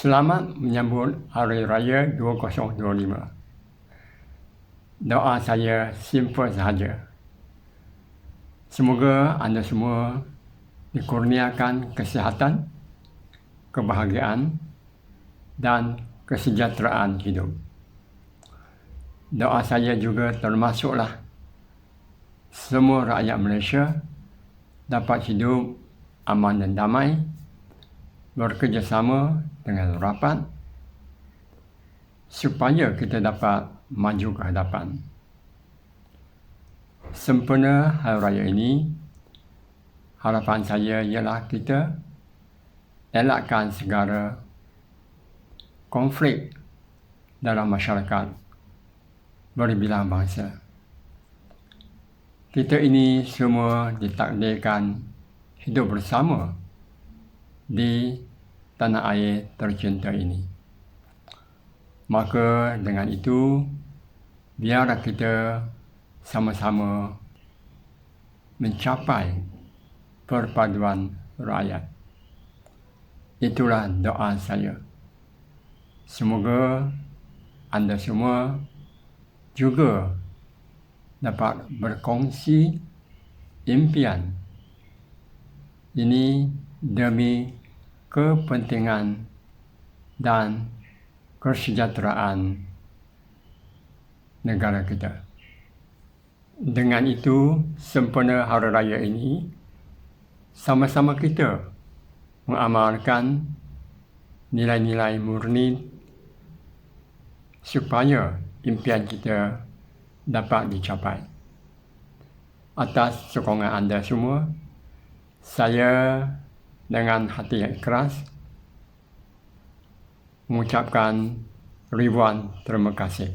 Selamat menyambut Hari Raya 2025. Doa saya simple sahaja. Semoga anda semua dikurniakan kesihatan, kebahagiaan dan kesejahteraan hidup. Doa saya juga termasuklah semua rakyat Malaysia dapat hidup aman dan damai bekerjasama dengan rapat supaya kita dapat maju ke hadapan. Sempena Hari Raya ini, harapan saya ialah kita elakkan segala konflik dalam masyarakat berbilang bangsa. Kita ini semua ditakdirkan hidup bersama di tanah air tercinta ini. Maka dengan itu, biarlah kita sama-sama mencapai perpaduan rakyat. Itulah doa saya. Semoga anda semua juga dapat berkongsi impian ini demi kepentingan dan kesejahteraan negara kita. Dengan itu, sempena Hari Raya ini, sama-sama kita mengamalkan nilai-nilai murni supaya impian kita dapat dicapai. Atas sokongan anda semua, saya dengan hati yang ikhlas mengucapkan ribuan terima kasih.